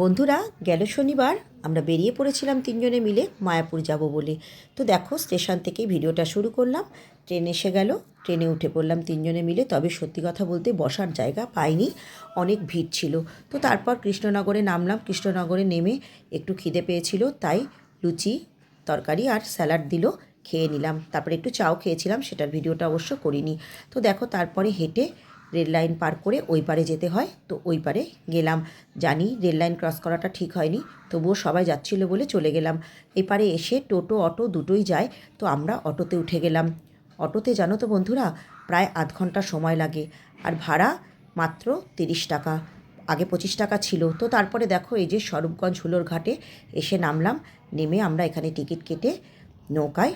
বন্ধুরা, গেল শনিবার আমরা বেরিয়ে পড়েছিলাম তিনজনে মিলে মায়াপুর যাব বলে। তো দেখো, স্টেশন থেকেই ভিডিওটা শুরু করলাম। ট্রেন এসে গেল, ট্রেনে উঠে পড়লাম তিনজনে মিলে। তবে সত্যি কথা বলতে বসার জায়গা পাইনি, অনেক ভিড় ছিল। তো তারপর কৃষ্ণনগরে নামলাম। কৃষ্ণনগরে নেমে একটু খিদে পেয়েছিল, তাই লুচি, তরকারি আর স্যালাড দিল, খেয়ে নিলাম। তারপরে একটু চাও খেয়েছিলাম, সেটার ভিডিওটা অবশ্য করিনি। তো দেখো, তারপরে হেঁটে রেল লাইন পার করে ওই পারে যেতে হয়। তো ওই পারে গেলাম। জানি রেল লাইন ক্রস করাটা ঠিক হয়নি। তবুও সবাই যাচ্ছিল বলে চলে গেলাম। এই পারে এসে টোটো, অটো দুটোই যায়। তো আমরা অটোতে উঠে গেলাম। অটোতে জানো তো বন্ধুরা, প্রায় আধ ঘণ্টা সময় লাগে। আর ভাড়া মাত্র তিরিশ টাকা। আগে পঁচিশ টাকা ছিল। তো তারপরে দেখো এই যে স্বরূপগঞ্জ হুলোর ঘাটে এসে নামলাম। নেমে আমরা এখানে টিকিট কেটে নৌকায়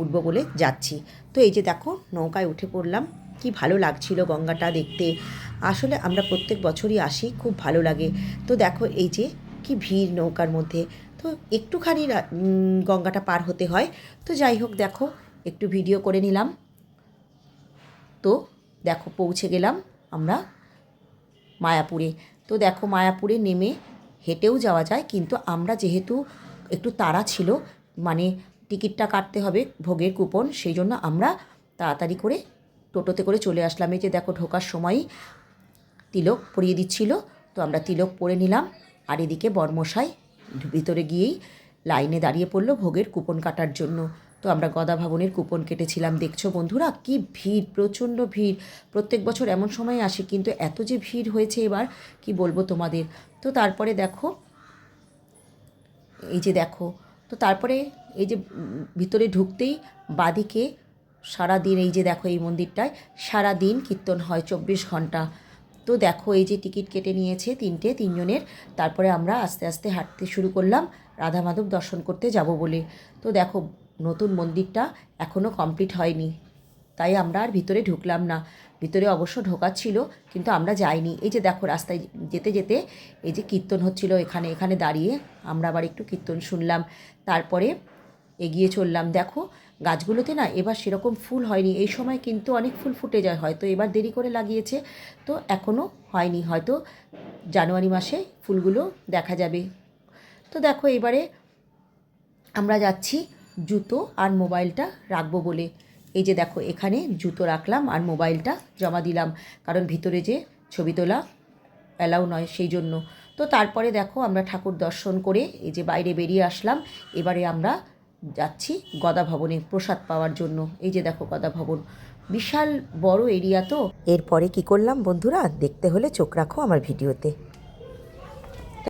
উঠবো বলে যাচ্ছি। তো এই যে দেখো, নৌকায় উঠে পড়লাম। কি ভালো লাগছিল গঙ্গাটা দেখতে? আসলে আমরা প্রত্যেক বছরই আসি, খুব ভালো লাগে। তো দেখো এই যে কি ভিড় নৌকার মধ্যে। তো একটুখানি গঙ্গাটা পার হতে হয়। তো যাই হোক দেখো, একটু ভিডিও করে নিলাম। তো দেখো পৌঁছে গেলাম আমরা মায়াপুরে। তো দেখো মায়াপুরে নেমে হেঁটেও যাওয়া যায়, কিন্তু আমরা যেহেতু একটু তাড়া ছিল মানে টিকিটটা কাটতে হবে ভোগের কুপন, সেই জন্য আমরা তাড়াতাড়ি করে টোটোতে করে চলে আসলাম। এই যে দেখো ঢোকার সময়ই তিলক পরিয়ে দিচ্ছিল, তো আমরা তিলক পরে নিলাম আর এদিকে বর্মশাই ভিতরে গিয়েই লাইনে দাঁড়িয়ে পড়ল ভোগের কুপন কাটার জন্য। তো আমরা গদা ভবনের কুপন কেটেছিলাম। দেখছ বন্ধুরা, কি ভিড়, প্রচণ্ড ভিড়। প্রত্যেক বছর এমন সময় আসে, কিন্তু এত যে ভিড় হয়েছে এবার, কি বলব তোমাদের? তো তারপরে দেখো, এই যে দেখো, তো তারপরে এই যে ভিতরে ঢুকতেই বাদিকে সারা দিন এই যে দেখো এই মন্দিরটায় সারা দিন কীর্তন হয় চব্বিশ ঘণ্টা। তো দেখো এই যে টিকিট কেটে নিয়েছে তিনটে, তিনজনের। তারপরে আমরা আস্তে আস্তে হাঁটতে শুরু করলাম, রাধা মাধব দর্শন করতে যাব বলে। তো দেখো নতুন মন্দিরটা এখনও কমপ্লিট হয়নি। তাই আমরা আর ভিতরে ঢুকলাম না। ভিতরে অবশ্য ঢোকার ছিল, কিন্তু আমরা যাইনি। এই যে দেখো রাস্তায় যেতে যেতে এই যে কীর্তন হচ্ছিল এখানে এখানে দাঁড়িয়ে আমরা আবার একটু কীর্তন শুনলাম। তারপরে এগিয়ে চললাম। দেখো, গাছগুলোতে না এবার সেরকম ফুল হয়নি। এই সময় কিন্তু অনেক ফুল ফুটে যায়, হয়তো এবার দেরি করে লাগিয়েছে। তো এখনও হয়নি, হয়তো জানুয়ারি মাসে ফুলগুলো দেখা যাবে। তো দেখো, এবারে আমরা যাচ্ছি জুতো আর মোবাইলটা রাখব বলে। এই যে দেখো, এখানে জুতো রাখলাম আর মোবাইলটা জমা দিলাম। কারণ ভিতরে যে ছবি তোলা অ্যালাউ নয় সেই জন্য। তো তারপরে দেখো, আমরা ঠাকুর দর্শন করে এই যে বাইরে বেরিয়ে আসলাম। এবারে আমরা যাচ্ছি গদা ভবনে প্রসাদ পাওয়ার জন্য। এই যে দেখো গদা ভবন বিশাল বড় এরিয়া তো। এরপরে কি করলাম বন্ধুরা, দেখতে হলে চোখ রাখো আমার ভিডিওতে।